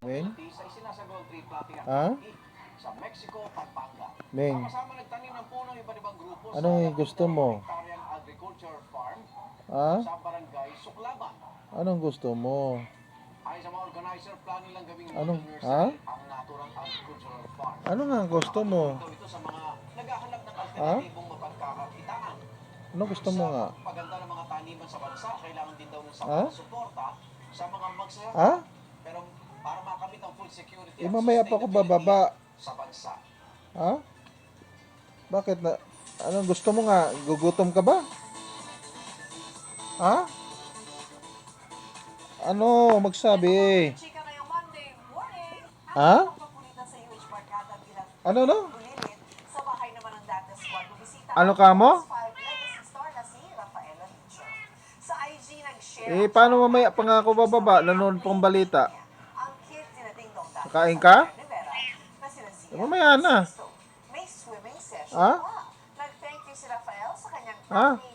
Ming? Ha? sa Mexico, Pampanga. Ming, nagtanim ng puno iba't ibang grupo Ano yung gusto mo? Agriculture Farm ha? sa barangay Suklaban. Anong gusto mo? Ayon sa mga organizer, plano nilang gawing Anong- model ha? nursery ang naturang agricultural farm. Ano nga ang gusto mo? Ito, ito sa mga naghahanap ng alternatibong mapagkakakitaan. Ano gusto mo nga? Sa pagpaganda ng mga taniman sa bansa, kailangan din daw ng sapat Ha? na suporta sa mga magsasaka. Ha? Eh, mamaya pa ako bababa. sa bansa. Ha? Bakit na? Anong gusto mo nga? Gugutom ka ba? Ha? Ano? Magsabi. Chika ngayong Monday morning. Ha? Ano no? bulilit sa bahay naman ng Dante Squad. Bumisita Ano ka mo? ang 5 legacy star na si Rafael Anicho. Sa IG nag-share. Eh, paano mamaya pa nga ako bababa? Nanonood pong balita. Kakain ka? Mamaya na. Ha? pa.